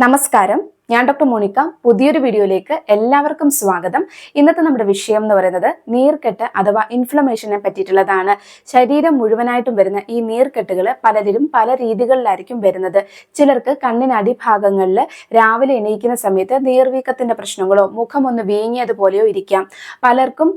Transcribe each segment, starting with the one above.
നമസ്കാരം ഞാൻ doctor Monica. പുതിയൊരു വീഡിയോയിലേക്ക് എല്ലാവർക്കും സ്വാഗതം. ഇന്നത്തെ നമ്മുടെ വിഷയം എന്ന് പറയുന്നത് നീർക്കെട്ട് അഥവാ ഇൻഫ്ലമേഷനെ പറ്റിയിട്ടുള്ളതാണ്. ശരീരം മുഴുവനായിട്ടും വരുന്ന ഈ നീർക്കെട്ടുകൾ പലരും പല രീതികളിലായിരിക്കും വരുന്നത്. ചിലർക്ക് കണ്ണിന് അടിഭാഗങ്ങളിൽ രാവിലെ എണീക്കുന്ന സമയത്ത് നീർവീക്കത്തിന്റെ പ്രശ്നങ്ങളോ മുഖം ഒന്ന് വീങ്ങിയതുപോലെയോ ഇരിക്കാം. പലർക്കും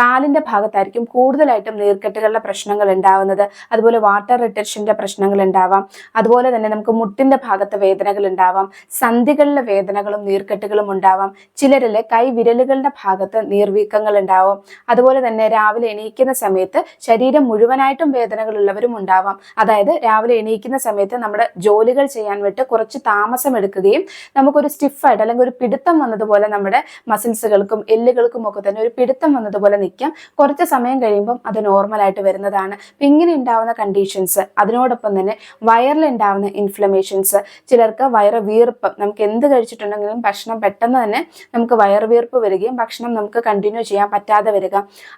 കാലിന്റെ ഭാഗത്തായിരിക്കും കൂടുതലായിട്ടും നീർക്കെട്ടുകളുടെ പ്രശ്നങ്ങൾ ഉണ്ടാവുന്നത്. അതുപോലെ വാട്ടർ റിട്ടൻഷന്റെ പ്രശ്നങ്ങൾ ഉണ്ടാവാം. അതുപോലെ തന്നെ നമുക്ക് മുട്ടിന്റെ ഭാഗത്ത് വേദനകൾ ഉണ്ടാവാം. സന്ധികളിലെ വേദനകളും നീർക്കെട്ടുകളും ഉണ്ടാവാം. ചിലരിലെ കൈ വിരലുകളുടെ ഭാഗത്ത് നീർവീക്കങ്ങൾ ഉണ്ടാവും. അതുപോലെ തന്നെ രാവിലെ എണീക്കുന്ന സമയത്ത് ശരീരം മുഴുവനായിട്ടും വേദനകളുള്ളവരും ഉണ്ടാവാം. അതായത് രാവിലെ എണീക്കുന്ന സമയത്ത് നമ്മുടെ ജോലികൾ ചെയ്യാൻ വേണ്ടി കുറച്ച് താമസം എടുക്കുകയും നമുക്കൊരു സ്റ്റിഫായിട്ട് അല്ലെങ്കിൽ ഒരു പിടുത്തം വന്നതുപോലെ നമ്മുടെ മസിൽസുകൾക്കും എല്ലുകൾക്കും ഒക്കെ തന്നെ ഒരു പിടുത്തം വന്നതുപോലെ നിൽക്കാം. കുറച്ച് സമയം കഴിയുമ്പം അത് നോർമലായിട്ട് വരുന്നതാണ്. അപ്പം ഇങ്ങനെ ഉണ്ടാവുന്ന കണ്ടീഷൻസ് അതിനോടൊപ്പം തന്നെ വയറിൽ ഉണ്ടാവുന്ന ഇൻഫ്ലമേഷൻസ് ചിലർക്ക് വയറ് വീർപ്പ് നമുക്ക് എന്ത് കഴിച്ചിട്ടുണ്ടെങ്കിലും ഭക്ഷണം പെട്ടെന്ന് തന്നെ നമുക്ക് വയറുവീർപ്പ് വരികയും ഭക്ഷണം നമുക്ക് കണ്ടിന്യൂ ചെയ്യാൻ പറ്റാതെ വരിക.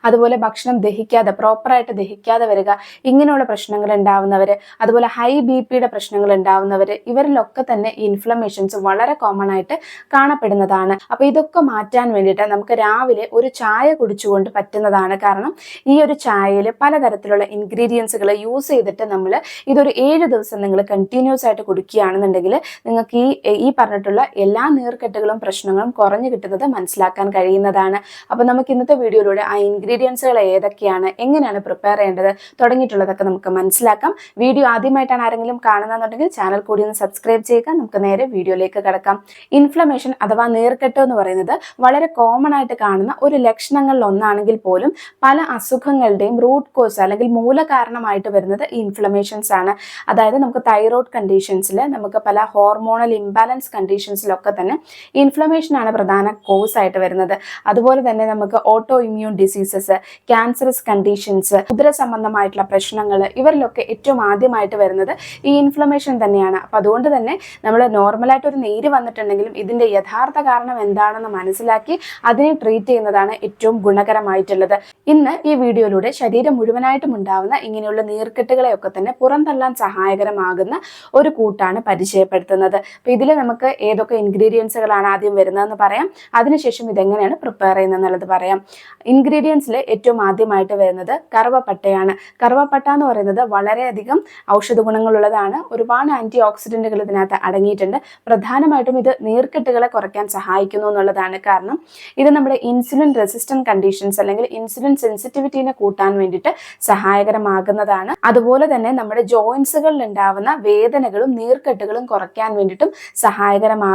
അതുപോലെ ഭക്ഷണം ദഹിക്കാതെ പ്രോപ്പറായിട്ട് ദഹിക്കാതെ വരിക. ഇങ്ങനെയുള്ള പ്രശ്നങ്ങൾ ഉണ്ടാവുന്നവർ അതുപോലെ ഹൈ ബി പിയുടെ പ്രശ്നങ്ങൾ ഉണ്ടാവുന്നവർ ഇവരിലൊക്കെ തന്നെ ഇൻഫ്ലമേഷൻസ് വളരെ കോമൺ ആയിട്ട് കാണപ്പെടുന്നതാണ്. അപ്പൊ ഇതൊക്കെ മാറ്റാൻ വേണ്ടിയിട്ട് നമുക്ക് രാവിലെ ഒരു ചായ കുടിച്ചുകൊണ്ട് പറ്റുന്നതാണ് കാരണം ഈ ഒരു ചായയിൽ പലതരത്തിലുള്ള ഇൻഗ്രീഡിയൻസുകൾ യൂസ് ചെയ്തിട്ട് നമ്മൾ ഇതൊരു ഏഴ് ദിവസം നിങ്ങൾ കണ്ടിന്യൂസ് ആയിട്ട് കുടിക്കുകയാണെന്നുണ്ടെങ്കിൽ നിങ്ങൾക്ക് ഈ ഈ പറഞ്ഞിട്ടുള്ള എല്ലാ നീർക്കെട്ടുകളും പ്രശ്നങ്ങളും കുറഞ്ഞു കിട്ടുന്നത് മനസ്സിലാക്കാൻ കഴിയുന്നതാണ്. അപ്പോൾ നമുക്ക് ഇന്നത്തെ വീഡിയോയിലൂടെ ആ ഇൻഗ്രീഡിയൻസുകൾ ഏതൊക്കെയാണ് എങ്ങനെയാണ് പ്രിപ്പയർ ചെയ്യേണ്ടത് തുടങ്ങിയിട്ടുള്ളതൊക്കെ നമുക്ക് മനസ്സിലാക്കാം. വീഡിയോ ആദ്യമായിട്ടാണ് ആരെങ്കിലും കാണുന്നതെന്നുണ്ടെങ്കിൽ ചാനൽ കൂടി ഒന്ന് സബ്സ്ക്രൈബ് ചെയ്യുക. നമുക്ക് നേരെ വീഡിയോയിലേക്ക് കിടക്കാം. ഇൻഫ്ലമേഷൻ അഥവാ നീർക്കെട്ട് എന്ന് പറയുന്നത് വളരെ കോമൺ ആയിട്ട് കാണുന്ന ഒരു ലക്ഷണങ്ങളിൽ ഒന്നാണെങ്കിൽ പോലും പല അസുഖങ്ങളുടെയും റൂട്ട് കോസ് അല്ലെങ്കിൽ മൂലകാരണമായിട്ട് വരുന്നത് ഇൻഫ്ലമേഷൻസ് ആണ്. അതായത് നമുക്ക് തൈറോയ്ഡ് കണ്ടീഷൻസിൽ നമുക്ക് പല ഹോർമോണൽ ഇംബാലൻസ് കണ്ടീഷൻസിലൊക്കെ തന്നെ ഇൻഫ്ലമേഷൻ ആണ് പ്രധാന കോസ് ആയിട്ട് വരുന്നത്. അതുപോലെ തന്നെ നമുക്ക് autoimmune diseases cancerous conditions ഉദര സംബന്ധമായിട്ടുള്ള പ്രശ്നങ്ങൾ ഇവരിലൊക്കെ ഏറ്റവും ആദ്യമായിട്ട് വരുന്നത് ഈ ഇൻഫ്ലമേഷൻ തന്നെയാണ്. അപ്പം അതുകൊണ്ട് തന്നെ നമ്മൾ നോർമലായിട്ട് ഒരു നേര് വന്നിട്ടുണ്ടെങ്കിലും ഇതിന്റെ യഥാർത്ഥ കാരണം എന്താണെന്ന് മനസ്സിലാക്കി അതിനെ ട്രീറ്റ് ചെയ്യുന്നതാണ് ഏറ്റവും ഗുണകരമായിട്ടുള്ളത്. ഇന്ന് ഈ വീഡിയോയിലൂടെ ശരീരം മുഴുവനായിട്ടും ഉണ്ടാവുന്ന ഇങ്ങനെയുള്ള നീർക്കെട്ടുകളെയൊക്കെ തന്നെ പുറന്തള്ളാൻ സഹായകരമാകുന്ന ഒരു കൂട്ടാണ് പരിചയപ്പെടുത്തുന്നത്. അപ്പം ഇതിൽ നമുക്ക് ഏതൊക്കെ ഇൻഗ്രീഡിയൻസുകളാണ് ആദ്യം വരുന്നതെന്ന് പറയാം. അതിനുശേഷം ഇതെങ്ങനെയാണ് പ്രിപ്പയർ ചെയ്യുന്നത് പറയാം. ഇൻഗ്രീഡിയൻസിൽ ഏറ്റവും ആദ്യമായിട്ട് വരുന്നത് കറുവപ്പട്ടയാണ്. കറുവപ്പട്ട എന്ന് പറയുന്നത് വളരെയധികം ഔഷധ ഗുണങ്ങളുള്ളതാണ്. ഒരുപാട് ആന്റി ഓക്സിഡന്റുകൾ ഇതിനകത്ത് അടങ്ങിയിട്ടുണ്ട്. പ്രധാനമായിട്ടും ഇത് നീർക്കെട്ടുകളെ കുറയ്ക്കാൻ സഹായിക്കുന്നു എന്നുള്ളതാണ് കാരണം. ഇത് നമ്മുടെ ഇൻസുലിൻ റെസിസ്റ്റന്റ് കണ്ടീഷൻസ് അല്ലെങ്കിൽ ഇൻസുലിൻ സെൻസിറ്റിവിറ്റീനെ കൂട്ടാൻ വേണ്ടിയിട്ട് സഹായകരമാകുന്നതാണ്. അതുപോലെ തന്നെ നമ്മുടെ ജോയിൻസുകളിൽ ഉണ്ടാവുന്ന വേദനകളും നീർക്കെട്ടുകളും കുറയ്ക്കാൻ വേണ്ടിയിട്ടും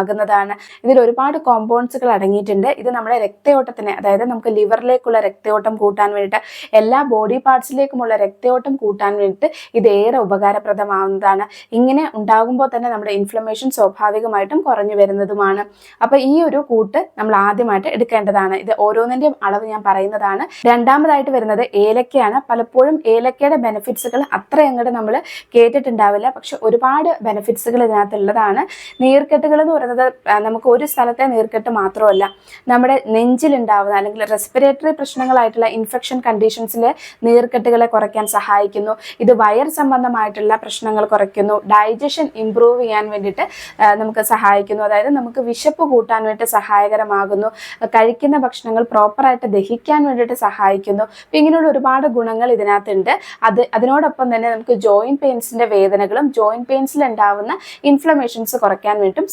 സഹായകരമാകുന്നതാണ് ഇതിൽ ഒരുപാട് കോമ്പൗണ്ട്സുകൾ അടങ്ങിയിട്ടുണ്ട്. ഇത് നമ്മുടെ രക്തയോട്ടത്തിന് അതായത് നമുക്ക് ലിവറിലേക്കുള്ള രക്തയോട്ടം കൂട്ടാൻ വേണ്ടിയിട്ട് എല്ലാ ബോഡി പാർട്സിലേക്കുമുള്ള രക്തയോട്ടം കൂട്ടാൻ വേണ്ടിയിട്ട് ഇത് ഏറെ ഉപകാരപ്രദമാവുന്നതാണ്. ഇങ്ങനെ ഉണ്ടാകുമ്പോൾ തന്നെ നമ്മുടെ ഇൻഫ്ലമേഷൻ സ്വാഭാവികമായിട്ടും കുറഞ്ഞു വരുന്നതുമാണ്. അപ്പോൾ ഈ ഒരു കൂട്ട് നമ്മൾ ആദ്യമായിട്ട് എടുക്കേണ്ടതാണ്. ഇത് ഓരോന്നിന്റെയും അളവ് ഞാൻ പറയുന്നതാണ്. രണ്ടാമതായിട്ട് വരുന്നത് ഏലക്കയാണ്. പലപ്പോഴും ഏലക്കയുടെ ബെനിഫിറ്റ്സുകൾ അത്ര അങ്ങോട്ട് നമ്മൾ കേട്ടിട്ടുണ്ടാവില്ല. പക്ഷെ ഒരുപാട് ബെനിഫിറ്റ്സുകൾ ഇതിനകത്തുള്ളതാണ് നീർക്കെട്ടുകൾ എന്ന് പറയുന്നത് ആ, നമുക്ക് ഒരു സ്ഥലത്തെ നീർക്കെട്ട് മാത്രമല്ല നമ്മുടെ നെഞ്ചിലുണ്ടാവുന്ന അല്ലെങ്കിൽ റെസ്പിറേറ്ററി പ്രശ്നങ്ങളായിട്ടുള്ള ഇൻഫെക്ഷൻ കണ്ടീഷൻസിലെ നീർക്കെട്ടുകളെ കുറയ്ക്കാൻ സഹായിക്കുന്നു. ഇത് വയർ സംബന്ധമായിട്ടുള്ള പ്രശ്നങ്ങൾ കുറയ്ക്കുന്നു. ഡൈജഷൻ ഇംപ്രൂവ് ചെയ്യാൻ വേണ്ടിയിട്ട് നമുക്ക് സഹായിക്കുന്നു. അതായത് നമുക്ക് വിശപ്പ് കൂട്ടാൻ വേണ്ടി സഹായകരമാകുന്നു. കഴിക്കുന്ന ഭക്ഷണങ്ങൾ പ്രോപ്പറായിട്ട് ദഹിക്കാൻ വേണ്ടിയിട്ട് സഹായിക്കുന്നു. അപ്പം ഇങ്ങനെയുള്ള ഒരുപാട് ഗുണങ്ങൾ ഇതിനകത്തുണ്ട്. അത് അതിനോടൊപ്പം തന്നെ നമുക്ക് ജോയിന്റ് പെയിൻസിന്റെ വേദനകളും ജോയിന്റ് പെയിൻസിൽ ഉണ്ടാവുന്ന ഇൻഫ്ലമേഷൻസ് കുറയ്ക്കാൻ വേണ്ടിയിട്ടും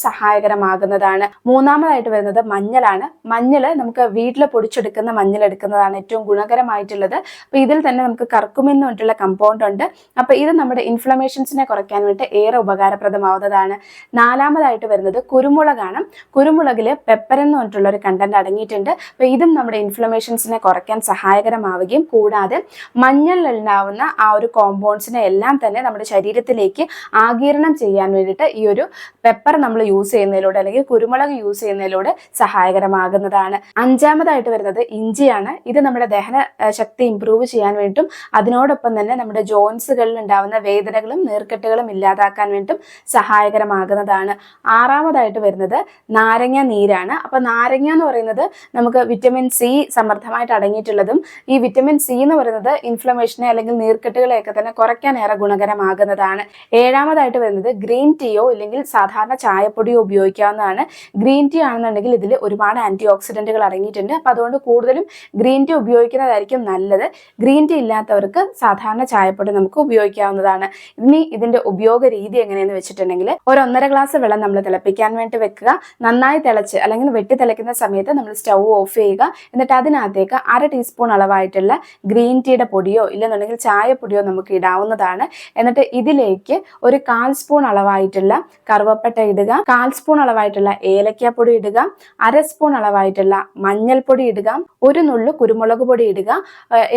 സഹായകരമാകുന്നതാണ് മൂന്നാമതായിട്ട് വരുന്നത് മഞ്ഞളാണ്. മഞ്ഞൾ നമുക്ക് വീട്ടിൽ പൊടിച്ചെടുക്കുന്ന മഞ്ഞൾ എടുക്കുന്നതാണ് ഏറ്റവും ഗുണകരമായിട്ടുള്ളത്. അപ്പോൾ ഇതിൽ തന്നെ നമുക്ക് കർക്കുമിൻ പറഞ്ഞിട്ടുള്ള കമ്പൗണ്ട് ഉണ്ട്. അപ്പോൾ ഇത് നമ്മുടെ ഇൻഫ്ലമേഷൻസിനെ കുറയ്ക്കാൻ വേണ്ടി ഏറെ ഉപകാരപ്രദമാവുന്നതാണ്. നാലാമതായിട്ട് വരുന്നത് കുരുമുളകാണ്. കുരുമുളകിൽ പെപ്പർ എന്ന് പറഞ്ഞിട്ടുള്ള ഒരു കണ്ടന്റ് അടങ്ങിയിട്ടുണ്ട്. അപ്പോൾ ഇതും നമ്മുടെ ഇൻഫ്ലമേഷൻസിനെ കുറയ്ക്കാൻ സഹായകരമാവുകയും കൂടാതെ മഞ്ഞളിൽ ഉണ്ടാവുന്ന ആ ഒരു കോമ്പൗണ്ട്സിനെ എല്ലാം തന്നെ നമ്മുടെ ശരീരത്തിലേക്ക് ആകീരണം ചെയ്യാൻ വേണ്ടിയിട്ട് ഈ ഒരു പെപ്പർ നമ്മൾ യൂസ് ചെയ്യുന്നതിലൂടെ അല്ലെങ്കിൽ കുരുമുളക് യൂസ് ചെയ്യുന്നതിലൂടെ സഹായകരമാകുന്നതാണ്. അഞ്ചാമതായിട്ട് വരുന്നത് ഇഞ്ചിയാണ്. ഇത് നമ്മുടെ ദഹന ശക്തി ഇംപ്രൂവ് ചെയ്യാൻ വേണ്ടിയിട്ടും അതിനോടൊപ്പം തന്നെ നമ്മുടെ ജോയിൻസുകളിൽ ഉണ്ടാവുന്ന വേദനകളും നീർക്കെട്ടുകളും ഇല്ലാതാക്കാൻ വേണ്ടിയിട്ടും സഹായകരമാകുന്നതാണ്. ആറാമതായിട്ട് വരുന്നത് നാരങ്ങ നീരാണ്. അപ്പൊ നാരങ്ങ എന്ന് പറയുന്നത് നമുക്ക് വിറ്റമിൻ സി സമൃദ്ധമായിട്ട് അടങ്ങിയിട്ടുള്ളതും ഈ വിറ്റമിൻ സി എന്ന് പറയുന്നത് ഇൻഫ്ലമേഷനെ അല്ലെങ്കിൽ നീർക്കെട്ടുകളെയൊക്കെ തന്നെ കുറയ്ക്കാൻ ഏറെ ഗുണകരമാകുന്നതാണ്. ഏഴാമതായിട്ട് വരുന്നത് ഗ്രീൻ ടീയോ അല്ലെങ്കിൽ സാധാരണ ചായപ്പൊടിയോ ഉപയോഗിക്കുക ഉപയോഗിക്കാവുന്നതാണ്. ഗ്രീൻ ടീ ആണെന്നുണ്ടെങ്കിൽ ഇതിൽ ഒരുപാട് ആന്റി ഓക്സിഡന്റുകൾ അടങ്ങിയിട്ടുണ്ട്. അപ്പോൾ അതുകൊണ്ട് കൂടുതലും ഗ്രീൻ ടീ ഉപയോഗിക്കുന്നതായിരിക്കും നല്ലത്. ഗ്രീൻ ടീ ഇല്ലാത്തവർക്ക് സാധാരണ ചായപ്പൊടി നമുക്ക് ഉപയോഗിക്കാവുന്നതാണ്. ഇനി ഇതിന്റെ ഉപയോഗ രീതി എങ്ങനെയെന്ന് വെച്ചിട്ടുണ്ടെങ്കിൽ ഒരു ഒന്നര ഗ്ലാസ് വെള്ളം നമ്മൾ തിളപ്പിക്കാൻ വേണ്ടി വെക്കുക. നന്നായി തിളച്ച് അല്ലെങ്കിൽ വെട്ടി തിളയ്ക്കുന്ന സമയത്ത് നമ്മൾ സ്റ്റൗ ഓഫ് ചെയ്യുക. എന്നിട്ട് അതിനകത്തേക്ക് അര ടീസ്പൂൺ അളവായിട്ടുള്ള ഗ്രീൻ ടീയുടെ പൊടിയോ ഇല്ലെന്നുണ്ടെങ്കിൽ ചായപ്പൊടിയോ നമുക്ക് ഇടാവുന്നതാണ്. എന്നിട്ട് ഇതിലേക്ക് ഒരു കാൽ സ്പൂൺ അളവായിട്ടുള്ള കറുവപ്പട്ട ഇടുക. കാൽ സ്പൂൺ അളവായിട്ടുള്ള ഏലക്കാപ്പൊടി ഇടുക അര സ്പൂൺ അളവായിട്ടുള്ള മഞ്ഞൾപ്പൊടി ഇടുക ഒരു നുള്ളു കുരുമുളക് പൊടി ഇടുക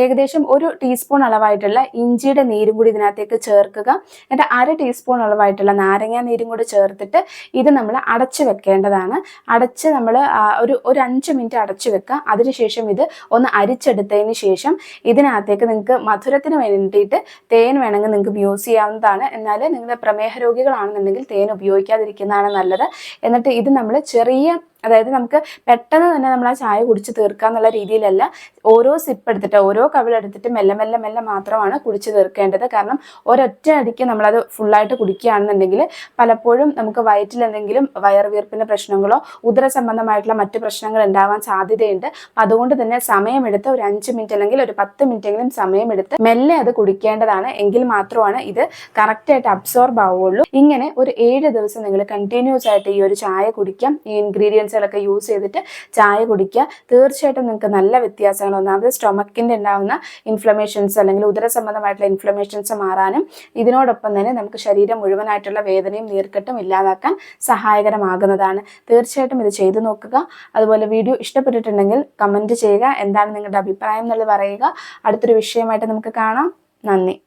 ഏകദേശം ഒരു ടീസ്പൂൺ അളവായിട്ടുള്ള ഇഞ്ചിയുടെ നീരും കൂടി ഇതിനകത്തേക്ക് ചേർക്കുക. എന്നിട്ട് അര ടീസ്പൂൺ അളവായിട്ടുള്ള നാരങ്ങ നീരും കൂടി ചേർത്തിട്ട് ഇത് നമ്മൾ അടച്ചു വെക്കേണ്ടതാണ്. അടച്ച് നമ്മൾ ഒരു ഒരു അഞ്ച് മിനിറ്റ് അടച്ചു വെക്കുക. അതിനുശേഷം ഇത് ഒന്ന് അരിച്ചെടുത്തതിന് ശേഷം ഇതിനകത്തേക്ക് നിങ്ങൾക്ക് മധുരത്തിന് വേണ്ടിയിട്ട് തേൻ വേണമെങ്കിൽ നിങ്ങൾക്ക് യൂസ് ചെയ്യാവുന്നതാണ്. എന്നാൽ നിങ്ങളുടെ പ്രമേഹ രോഗികളാണെന്നുണ്ടെങ്കിൽ തേൻ ഉപയോഗിക്കാതിരിക്കുന്നതാണ് നല്ലത്. എന്നിട്ട് ഇത് നമ്മൾ ചെറിയ അതായത് നമുക്ക് പെട്ടെന്ന് തന്നെ നമ്മൾ ആ ചായ കുടിച്ച് തീർക്കുക എന്നുള്ള രീതിയിലല്ല ഓരോ സിപ്പ് എടുത്തിട്ട് ഓരോ കവിളെടുത്തിട്ട് മെല്ലെ മെല്ലെ മെല്ലെ മാത്രമാണ് കുടിച്ച് തീർക്കേണ്ടത്. കാരണം ഒരൊറ്റ അടിക്ക് നമ്മളത് ഫുള്ളായിട്ട് കുടിക്കുകയാണെന്നുണ്ടെങ്കിൽ പലപ്പോഴും നമുക്ക് വയറ്റിൽ എന്തെങ്കിലും വയറുവീർപ്പിന്റെ പ്രശ്നങ്ങളോ ഉദര സംബന്ധമായിട്ടുള്ള മറ്റു പ്രശ്നങ്ങൾ ഉണ്ടാവാൻ സാധ്യതയുണ്ട്. അതുകൊണ്ട് തന്നെ സമയമെടുത്ത് ഒരു അഞ്ച് മിനിറ്റ് അല്ലെങ്കിൽ ഒരു പത്ത് മിനിറ്റെങ്കിലും സമയമെടുത്ത് മെല്ലെ അത് കുടിക്കേണ്ടതാണ്. എങ്കിൽ മാത്രമാണ് ഇത് കറക്റ്റായിട്ട് അബ്സോർബ് ആവുകയുള്ളൂ. ഇങ്ങനെ ഒരു ഏഴ് ദിവസം നിങ്ങൾ കണ്ടിന്യൂസ് ആയിട്ട് ഈ ഒരു ചായ കുടിക്കാം. ഈ ഇൻഗ്രീഡിയൻസുകളൊക്കെ യൂസ് ചെയ്തിട്ട് ചായ കുടിക്കുക. തീർച്ചയായിട്ടും നിങ്ങൾക്ക് നല്ല വ്യത്യാസങ്ങൾ ഒന്നാമത് സ്റ്റൊമക്കിന്റെ ഉണ്ടാകുന്ന ഇൻഫ്ലമേഷൻസ് അല്ലെങ്കിൽ ഉദര സംബന്ധമായിട്ടുള്ള ഇൻഫ്ലമേഷൻസ് മാറാനും ഇതിനോടൊപ്പം തന്നെ നമുക്ക് ശരീരം മുഴുവനായിട്ടുള്ള വേദനയും നീർക്കെട്ടും ഇല്ലാതാക്കാൻ സഹായകരമാകുന്നതാണ്. തീർച്ചയായിട്ടും ഇത് ചെയ്തു നോക്കുക. അതുപോലെ വീഡിയോ ഇഷ്ടപ്പെട്ടിട്ടുണ്ടെങ്കിൽ കമന്റ് ചെയ്യുക. എന്താണ് നിങ്ങളുടെ അഭിപ്രായം എന്നുള്ളത് പറയുക. അടുത്തൊരു വിഷയമായിട്ട് നമുക്ക് കാണാം. നന്ദി.